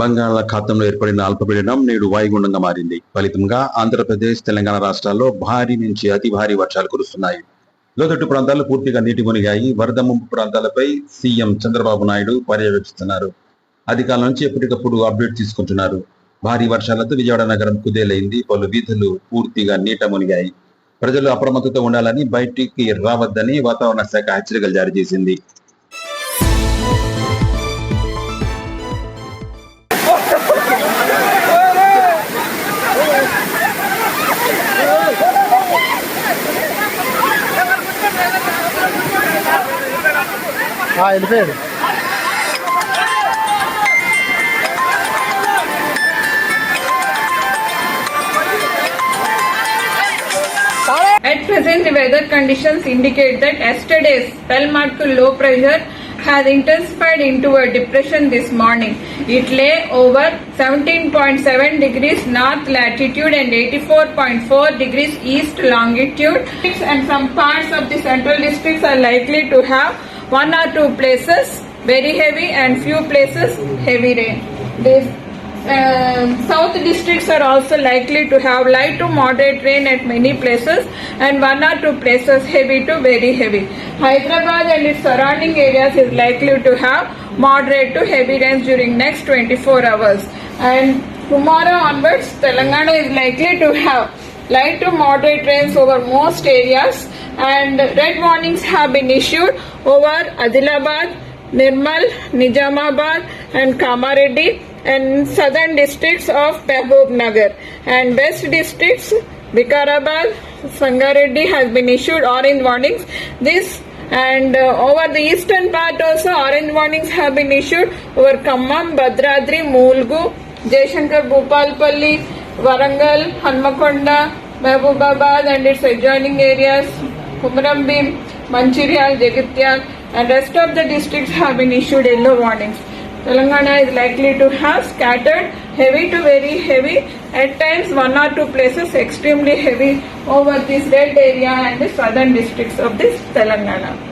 బంగాళాఖాతంలో ఏర్పడిన అల్పపీడనం నేడు వాయుగుండంగా మారింది. ఫలితంగా ఆంధ్రప్రదేశ్ తెలంగాణ రాష్ట్రాల్లో భారీ నుంచి అతి భారీ వర్షాలు కురుస్తున్నాయి. లోతట్టు ప్రాంతాలు పూర్తిగా నీటి మునిగాయి. వరద ముంపు ప్రాంతాలపై సీఎం చంద్రబాబు నాయుడు పర్యవేక్షిస్తున్నారు. అధికారుల నుంచి ఎప్పటికప్పుడు అప్డేట్ తీసుకుంటున్నారు. భారీ వర్షాలతో విజయవాడ నగరం కుదేలైంది. పలు వీధులు పూర్తిగా నీట మునిగాయి. ప్రజలు అప్రమత్తతో ఉండాలని బయటికి రావద్దని వాతావరణ శాఖ హెచ్చరికలు జారీ చేసింది. At present, the weather conditions indicate that yesterday's Pelmar to low pressure has intensified into a depression this morning. It lay over 17.7 degrees north latitude and 84.4 degrees east longitude. And some parts of the central districts are likely to have one or two places very heavy and few places heavy rain. This um, south districts are also likely to have light to moderate rain at many places and one or two places heavy to very heavy. Hyderabad and its surrounding areas is likely to have moderate to heavy rains during next 24 hours. And tomorrow onwards, Telangana is likely to have light to moderate rains over most areas and red warnings have been issued over Adilabad, Nirmal, Nizamabad and Kamareddy and southern districts of Mehboob Nagar and west districts Vikarabad, Sangareddy has been issued orange warnings. This and uh, over the eastern part also orange warnings have been issued over Khammam, Bhadradri, Mulgu, Jaishankar, Bhopalpalli, Varangal, Hanmakonda, Mehboobabad and its adjoining areas, Kumrambim, Mancherial, Jagatyal and rest of the districts have been issued yellow warnings. Telangana is likely to have scattered heavy to very heavy, at times one or two places extremely heavy over this red area and the southern districts of this Telangana.